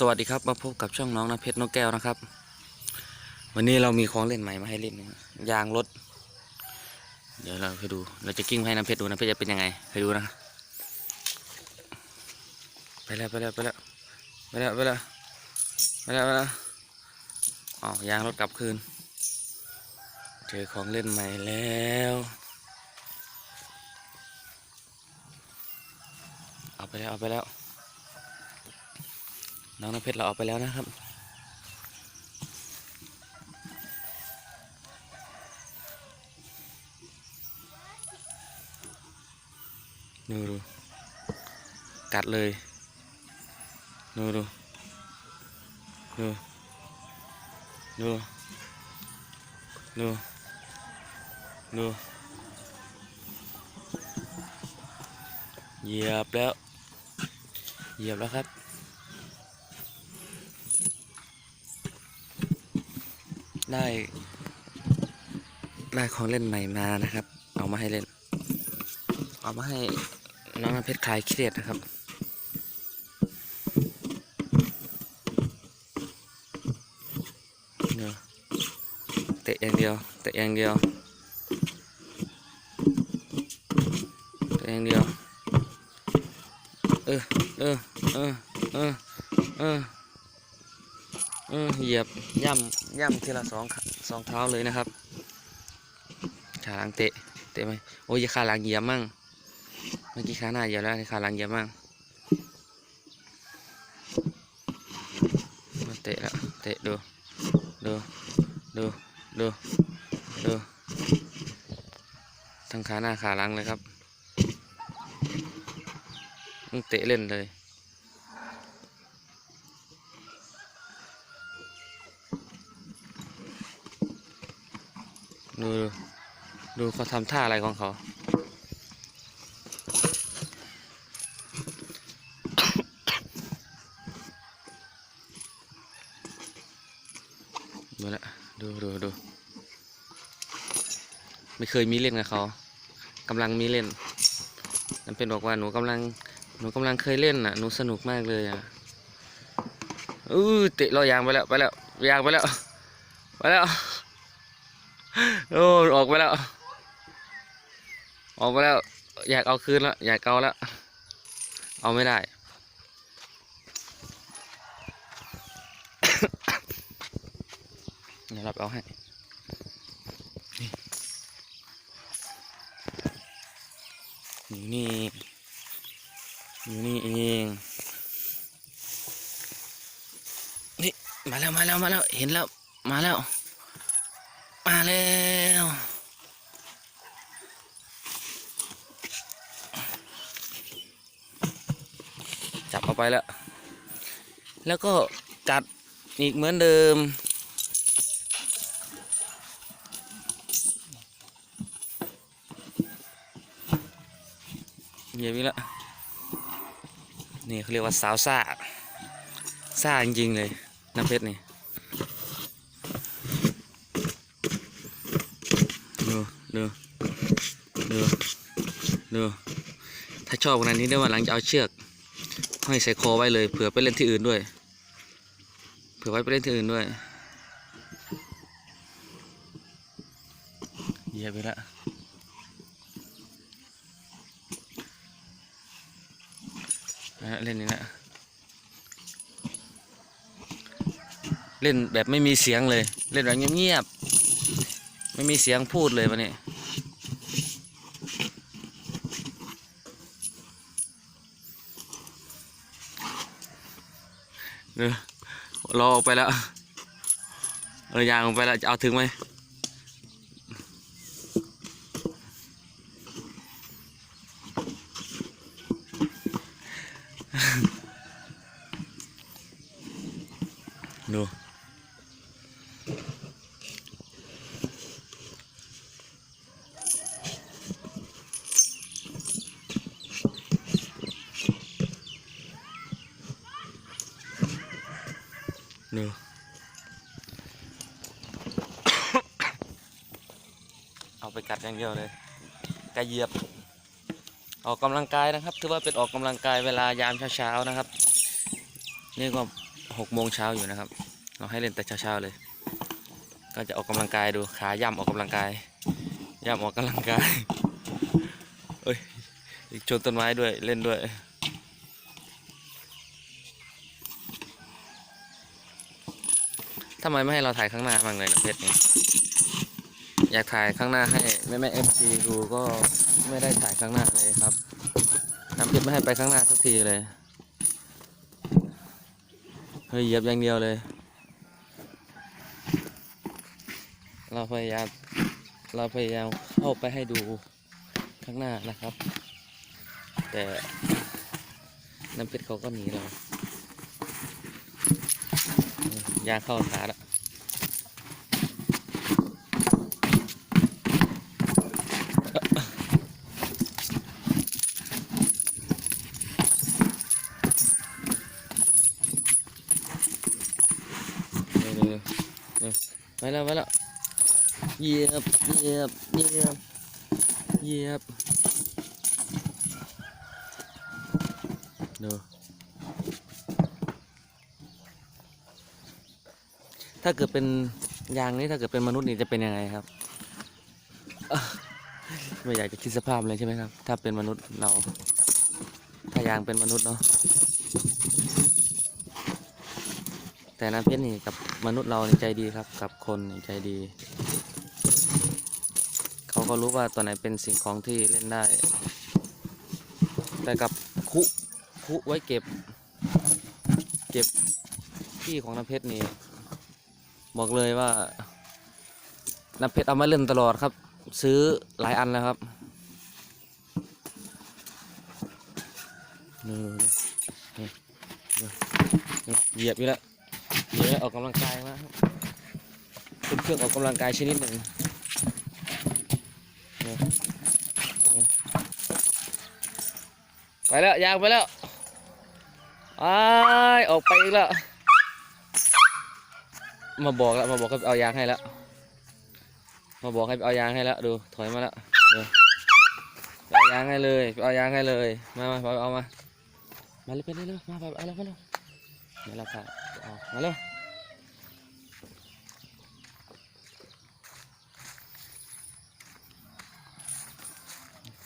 สวัสดีครับมาพบกับช่องน้องน้ำเพชรนกแก้วนะครับ วันนี้เรามีของเล่นใหม่มาให้เล่นนะยางรถ เดี๋ยวเราไปดู เราจะกิ้งให้น้ำเพชรดูน้ำเพชรจะเป็นยังไงไปดูนะ ไปแล้วไปแล้วไปแล้วไปแล้วไปแล้วไปแล้วไปแล้วอ๋อยางรถกลับคืนเจอของเล่นใหม่แล้วเอาไปแล้วเอาไปแล้ว น้องน้ำเพชรเราออกไปแล้วนะครับดูดูกัดเลยดูดูดูดูดูดูเหยียบแล้ว เหยียบแล้วครับ ได้ ได้ของเล่นใหม่มานะครับ เอามาให้เล่น เอามาให้น้องเพชรคลายเครียดนะครับเดี๋ยเตะอย่างเดียวเตะอย่างเดียวเตะอย่างเดียวเออเออเออเออเออ เหยียบย่ำย่ำทีละสองสองเท้าเลยนะครับ ขาหลังเตะ เตะไหมโอ้ยขาหลังเหยียบมั่ง เมื่อกี้ขาหน้าเหยียบแล้วขาหลังเหยียบมั่งมาเตะแล้วเตะดู ดู ดู ดู ดู ทั้งขาหน้าขาหลังเลยครับมึงเตะเล่นเลย ดูดู ดูเขาทำท่าอะไรของเขา ดูละดูดูดู ไม่เคยมีเล่นกับเขากำลังมีเล่นนั่นเป็นบอกว่าหนูกำลัง หนูกำลังเคยเล่นอะ หนูสนุกมากเลยอะอู้เตะลอยยางไปแล้วไปแล้วยางไปแล้ว ไปแล้ว โอ้ ออกไปแล้ว ออกไปแล้ว อยากเอาคืนแล้ว อยากเอาแล้ว เอาไม่ได้ เดี๋ยวรับเอาให้นี่อยู่นี่อยู่นี่เองนี่มาแล้วมาแล้วมาแล้วเห็นแล้วมาแล้ว มาแล้ว จับเอา ไปแล้ว แล้วก็กัดอีกเหมือนเดิม เหยียบอีกแล้วนี่เขาเรียกว่าสาวซ่าซ่าจริงๆเลยน้ำเพชรนี่ดูดูดูดูถ้าชอบขนาดนี้ได้วันหลังจะเอาเชือก ห้อยใส่คอไว้เลยเผื่อไปเล่นที่อื่นด้วย เผื่อไว้ไปเล่นที่อื่นด้วยเยียบไปละอะเล่นนี่นะเล่นแบบไม่มีเสียงเลย เล่นแบบเงียบๆไม่มีเสียงพูดเลยวันนี้ เออรอออกไปแล้วเออยางออกไปแล้วจะเอาถึงไหมดูดู กัดอย่างเดียวเลยกระเหยียบ ออกกำลังกายนะครับ ถือว่าเป็นออกกำลังกายเวลายามเช้าๆนะครับ นี่ก็หกโมงเช้าอยู่นะครับ เราให้เล่นแต่เช้าๆเลย ก็จะออกกำลังกายดูขาย่ำออกกำลังกายย่ำออกกำลังกายเอ้ยอีกชนต้นไม้ด้วยเล่นด้วยทำไมไม่ให้เราถ่ายข้างหน้าบ้างเลยน้ำเพชรนี่ อยากถ่ายข้างหน้าให้แม่แม่เอฟซีดูก็ไม่ได้ถ่ายข้างหน้าเลยครับน้ำเพชรไม่ให้ไปข้างหน้าสักทีเลยเฮ้ยเหยียบอย่างเดียวเลย เราพยายามเราพยายามเข้าไปให้ดูข้างหน้านะครับ แต่น้ำเพชรเขาก็หนีเรายาเข้าขาแล้วเร็วเร็วเร็วไป แล้วไปแล้วเหยียบเหยียบเหยียบเหยียบดูถ้าเกิดเป็นยางนี้ถ้าเกิดเป็นมนุษย์นี่จะเป็นยังไงครับ ไม่อยากจะคิดสภาพเลยใช่ไหมครับ ถ้าเป็นมนุษย์เรา ถ้ายางเป็นมนุษย์เนาะ แต่น้ำเพชรนี่กับมนุษย์เราใจดีครับ กับคนใจดี เขาก็รู้ว่าตัวไหนเป็นสิ่งของที่เล่นได้ แต่กับคุคุไว้เก็บ เก็บที่ของน้ำเพชรนี่ บอกเลยว่าน้ำเพชรเอามาเล่นตลอดครับ ซื้อหลายอันแล้วครับเหยียบอยู่แล้ว เยียวออกกำลังกายมาเป็นเครื่องออกกำลังกายชนิดหนึ่งไปแล้วยางไปแล้วไอออกไปอีกแล้วมาบอกแล้วมาบอกให้เอายางให้แล้วมาบอกให้เอายางให้แล้วดูถอยมาแล้วดูเอายางให้เลยเอายางให้เลยมามาเอามามาเลยไปเร็วๆมาไปเอาแล้วมาเร็วมาแล้วค่ะ มาเร็ว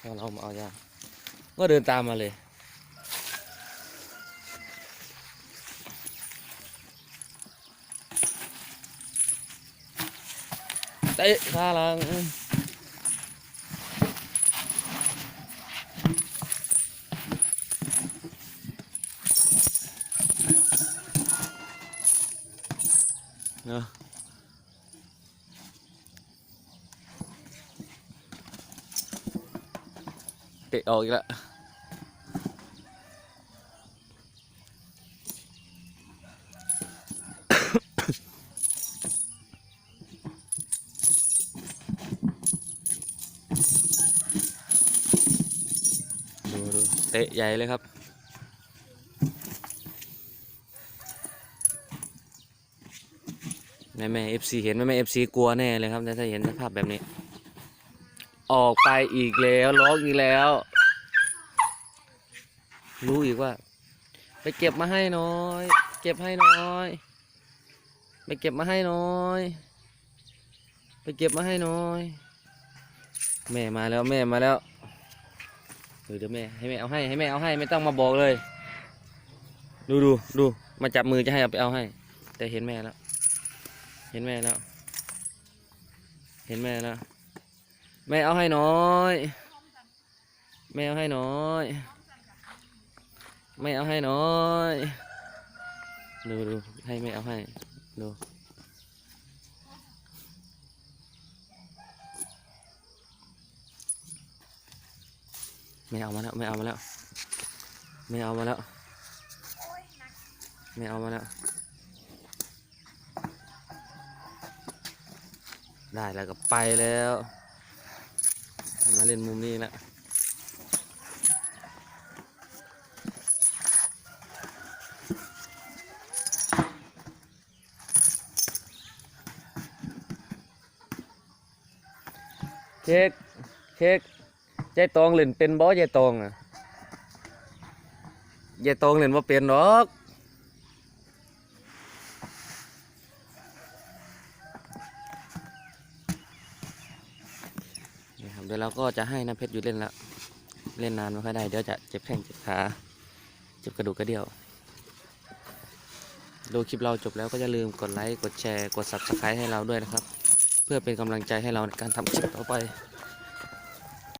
เอาเรามาเอายางก็เดินตามมาเลยเตะขาหลัง เตะออกอีกแล้วดูดูเตะใหญ่เลยครับแม่แม่เอฟซีเห็นแม่แม่เอฟซีกลัวแน่เลยครับถ้าเห็นสภาพแบบนี้ ออกไปอีกแล้วร้องอีกแล้ว รู้อีกว่า ไปเก็บมาให้น้อย เก็บให้น้อย ไปเก็บมาให้น้อย ไปเก็บมาให้น้อย แม่มาแล้วแม่มาแล้วดี๋ยวเดี๋ยวแม่ให้แม่เอาให้ให้แม่เอาให้ไม่ต้องมาบอกเลย ดูดูดูมาจับมือจะให้เอาไปเอาให้ แต่เห็นแม่แล้ว เห็นแม่แล้ว เห็นแม่แล้ว แม่เอาให้น้อย แม่เอาให้น้อย แม่เอาให้น้อยดูดูให้แม่เอาให้ดูแม่เอามาแล้วแม่เอามาแล้วแม่เอามาแล้วแม่เอามาแล้วได้แล้วก็ไปแล้ว มาเล่นมุมนี้แล้วเค้กเค้กยายตองเล่นเป็นบ่ยายตองอะยายตองเล่นบ่าเป็นหรอก ครับ เดี๋ยวเราก็จะให้น้ำเพชรอยู่เล่นแล้ว เล่นนานไม่ค่อยได้ เดี๋ยวจะเจ็บแข้งเจ็บขา เจ็บกระดูกกระเดี่ยว ดูคลิปเราจบแล้วก็อย่าลืมกดไลค์ กดแชร์ กด subscribe ให้เราด้วยนะครับ เพื่อเป็นกำลังใจให้เราในการทำคลิปต่อไป